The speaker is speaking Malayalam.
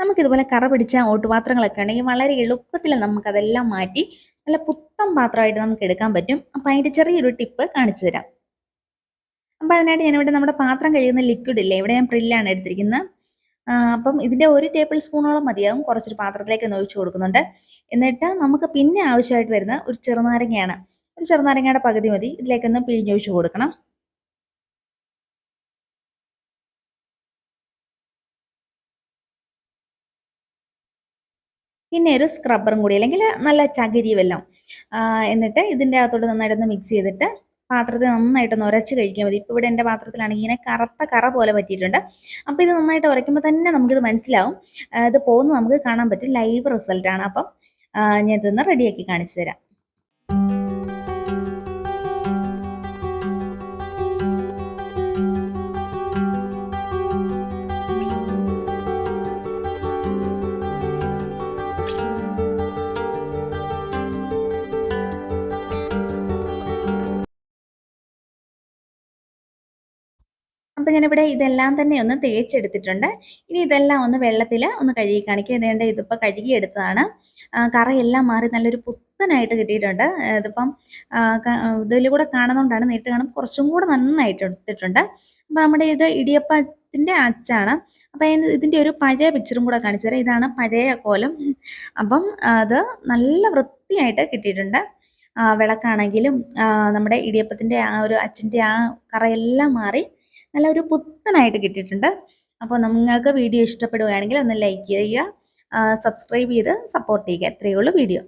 നമുക്കിതുപോലെ കറ പിടിച്ച ഓട്ടുപാത്രങ്ങളൊക്കെ ഉണ്ടെങ്കിൽ വളരെ എളുപ്പത്തിൽ നമുക്കതെല്ലാം മാറ്റി നല്ല പുത്തൻ പാത്രമായിട്ട് നമുക്ക് എടുക്കാൻ പറ്റും. അപ്പം അതിന്റെ ചെറിയൊരു ടിപ്പ് കാണിച്ചു തരാം. അപ്പം അതിനായിട്ട് ഞാനിവിടെ നമ്മുടെ പാത്രം കഴിയുന്ന ലിക്വിഡ് ഇല്ലേ ഇവിടെ ഞാൻ പ്രില്ലാണ് എടുത്തിരിക്കുന്നത്. അപ്പം ഇതിന്റെ ഒരു ടേബിൾ സ്പൂണോളം മതിയാവും. കുറച്ചൊരു പാത്രത്തിലേക്ക് ഒന്ന് കൊടുക്കുന്നുണ്ട്. എന്നിട്ട് നമുക്ക് പിന്നെ ആവശ്യമായിട്ട് വരുന്ന ഒരു ചെറുനാരങ്ങയാണ്. ഒരു ചെറുനാരങ്ങയുടെ പകുതി മതി. ഇതിലേക്കൊന്ന് പിഴിഞ്ഞൊഴിച്ചു കൊടുക്കണം. പിന്നെ ഒരു സ്ക്രബ്ബറും കൂടി അല്ലെങ്കിൽ നല്ല ചകിരി വെല്ലം. എന്നിട്ട് ഇതിന്റെ അകത്തോട്ട് നന്നായിട്ടൊന്ന് മിക്സ് ചെയ്തിട്ട് പാത്രത്തിൽ നന്നായിട്ടൊന്ന് ഉരച്ച് കഴിക്കാൻ മതി. ഇപ്പോൾ ഇവിടെ എന്റെ പാത്രത്തിലാണെങ്കിൽ ഇങ്ങനെ കറുത്ത കറ പോലെ പറ്റിയിട്ടുണ്ട്. അപ്പോൾ ഇത് നന്നായിട്ട് ഉരയ്ക്കുമ്പോൾ തന്നെ നമുക്കിത് മനസ്സിലാവും. ഇത് പോകുന്നത് നമുക്ക് കാണാൻ പറ്റും ലൈവ് റിസൾട്ടാണ് അപ്പം ഞാൻ ഇതൊന്ന് റെഡിയാക്കി കാണിച്ചു തരാം. അപ്പം ഞാനിവിടെ ഇതെല്ലാം തന്നെ ഒന്ന് തേച്ചെടുത്തിട്ടുണ്ട്. ഇനി ഇതെല്ലാം ഒന്ന് വെള്ളത്തിൽ ഒന്ന് കഴുകി കാണിക്കുക ഇതേണ്ട ഇതിപ്പോൾ കഴുകിയെടുത്തതാണ്. കറയെല്ലാം മാറി നല്ലൊരു പുത്തനായിട്ട് കിട്ടിയിട്ടുണ്ട്. ഇതിപ്പം ഇതിൽ കൂടെ കാണുന്നതുകൊണ്ടാണ് നേരിട്ട് കാണുമ്പോൾ കുറച്ചും കൂടെ നന്നായിട്ട് എടുത്തിട്ടുണ്ട്. അപ്പോൾ നമ്മുടെ ഇത് ഇടിയപ്പത്തിന്റെ അച്ചാണ്. അപ്പം ഇതിന്റെ ഒരു പഴയ പിക്ചറും കൂടെ കാണിച്ചു തരാം. ഇതാണ് പഴയ കോലം. അപ്പം അത് നല്ല വൃത്തിയായിട്ട് കിട്ടിയിട്ടുണ്ട്. വിളക്കാണെങ്കിലും നമ്മുടെ ഇടിയപ്പത്തിന്റെ ആ ഒരു അച്ഛന്റെ ആ കറയെല്ലാം മാറി നല്ല ഒരു പുത്തനായിട്ട് കിട്ടിയിട്ടുണ്ട്. അപ്പോൾ നിങ്ങൾക്ക് വീഡിയോ ഇഷ്ടപ്പെടുകയാണെങ്കിൽ ഒന്ന് ലൈക്ക് ചെയ്യുക സബ്സ്ക്രൈബ് ചെയ്ത് സപ്പോർട്ട് ചെയ്യുക. എത്രയേ ഉള്ളൂ വീഡിയോ.